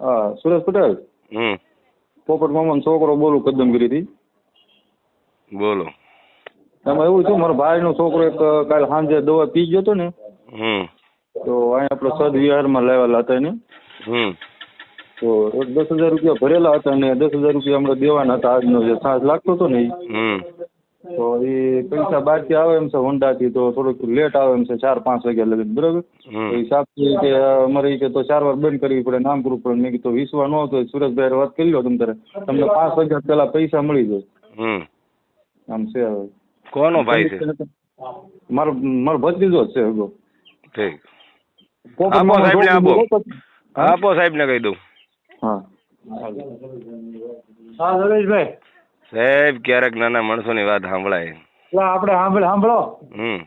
હા સુરેશ પટેલ? હમ. પોપટ મામાનો છોકરો બોલું કદમગીરીથી. બોલો. એમાં એવું થયું મારા ભાઈનો છોકરો એક કાલ સાંજે દવા પી ગયો હતો ને હમ. તો અહીંયા આપણે સદ વિહારમાં લાવેલા હતા એને. હમ. તો એક દસ હજાર રૂપિયા ભરેલા હતા અને દસ હજાર રૂપિયા હમણાં દેવાના હતા. આજનો જે સાંજ લાગતો હતો ને ઈ. તો એ પૈસા બહારથી આવે એમ છે હોન્ડાથી તો થોડુંક લેટ આવે એમ છે ચાર પાંચ વાગ્યા લગી બરાબર? તો હિસાબ કે અમારે કે તો ચાર વાર બંધ કરવી પડે નામ કરવું પડે. મેં કીધું વિશ્વા ન હતો સુરેશભાઈ વાત કરી લો તમે તારે. તમને પાંચ વાગ્યા પેલા પૈસા મળી જાય. આમ છે હવે. કોનો ભાઈ છે? મારો મારો ભત્રીજો જ છે હગો ઠીક? આપો સાહેબ ને કહી દઉં. હા. હા સુરેશભાઈ સાહેબ ક્યારેક નાના માણસોની વાત સાંભળાય. એટલે આપણે સાંભળ સાંભળો. હમ.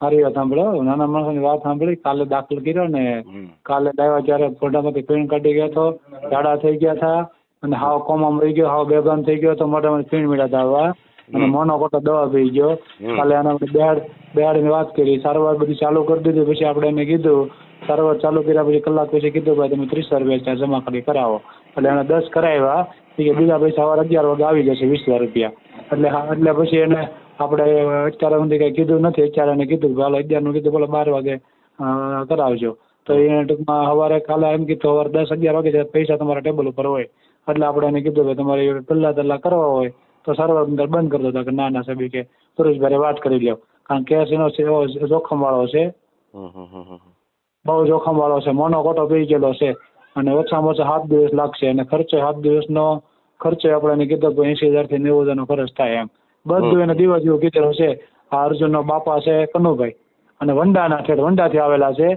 વાત સાંભળો. નાના માણસોની વાત સાંભળી કાલે દાખલ કર્યો ને કાલે આવ્યા ત્યારે ફોટામાંથી પીણ કાઢી ગયા તો ઝાડા થઈ ગયા હતા અને હાવ કોમા મરી ગયો હાવ બેભાન થઈ ગયો તો મોઢામાં પીણ મીડા આવવા અને મોનો કોટો દવા પી ગયો. કાલે એને બેડ બેડની વાત કરી. સારવાર બધી ચાલુ કરી દીધી. પછી આપણે એને કીધું સારવાર ચાલુ કર્યા પછી કલાક પછી કીધું ભાઈ તમે ત્રીસ રૂપિયા જમા કરી કરાવો. એટલે એને દસ કરાવ્યા. એ કે બીજા પૈસા સવારે અગિયાર વાગે આવી જશે વીસ હજાર રૂપિયા. એટલે હા એટલે પછી એને આપણે અત્યારે સુધી કંઈ કીધું નથી. અત્યારે એને કીધું કે હાલો અગિયારનું કીધું બોલો બાર વાગે કરાવજો. તો એને ટૂંકમાં સવારે કાલે એમ કીધું સવારે દસ અગિયાર વાગે પૈસા તમારા ટેબલ ઉપર હોય એટલે આપણે એને કીધું કે તમારે પહેલા પહેલા કરવા હોય તો સારવાર અંદર બંધ કરી દો. કે ના ના સાહેબ કે સુરેશભાઈ વાત કરી લ્યો. કારણ કે કેસ એનો જોખમ વાળો છે. બહુ જોખમ વાળો છે. મોનો કોટો પી ગયેલો છે. અને ઓછામાં ઓછા સાત દિવસ લાગશે અને ખર્ચો સાત દિવસનો ખર્ચો આપણે એને કીધો કે એસી હજારથી નેવું હજારનો ખર્ચ થાય એમ. બધું એને દિવસ જેવું કીધેલું છે આ અર્જુનનો બાપા છે કનુભાઈ. અને વંડાના છે વંડાથી આવેલા છે.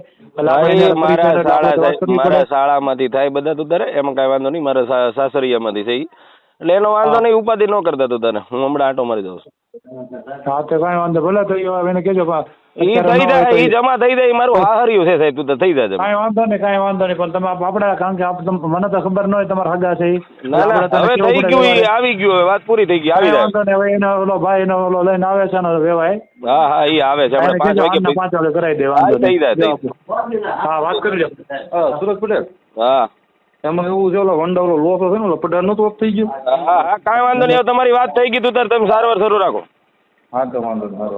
મારા. શાળામાંથી થાય બધા તું તારે એમાં કઈ વાંધો નહીં મારા સાસરિયામાંથી છે એટલે એનો વાંધો નહીં ઉપાધિ ન કરતા તું તને હું હમણાં આંટો મારી દઉં છું. હા તો કઈ વાંધો ભલે તો ઈ હવે એને કહેજો એ ઈ થઈ જાય ઈ જમા થઈ જાય મારું હાહર્યું છે સાહેબ તું તો થઈ જાય કાંઈ વાંધો નહીં કઈ વાંધો નહીં પણ તમે આપડા કારણ કે આપ મને તો ખબર ન હોય તમારા હગા છે ના ના હવે થઈ ગયું ઈ આવી ગયું હવે વાત પૂરી થઈ ગઈ આવી જાય. વાંધો નહીં હવે એનો ઓલો ભાઈ એનો ઓલો લઈને આવે છે ને વેવાય હા હા ઈ આવે છે આપણે પાંચ વાગે પાંચ વાગે કરાવી દે વાંધો થઈ જાય, હા વાત કરી લો હા સુરેશ પટેલ? હા. એમાં એવું છે ઓલો વંડા ઓલો લોસો છે ને ઓલો પડાર નતો થઈ ગયો? હા હા કાંઈ વાંધો નહીં તમારી વાત થઈ ગઈ તું તાર તમે સારવાર શરૂ રાખો. હા તો વાંધો નહીં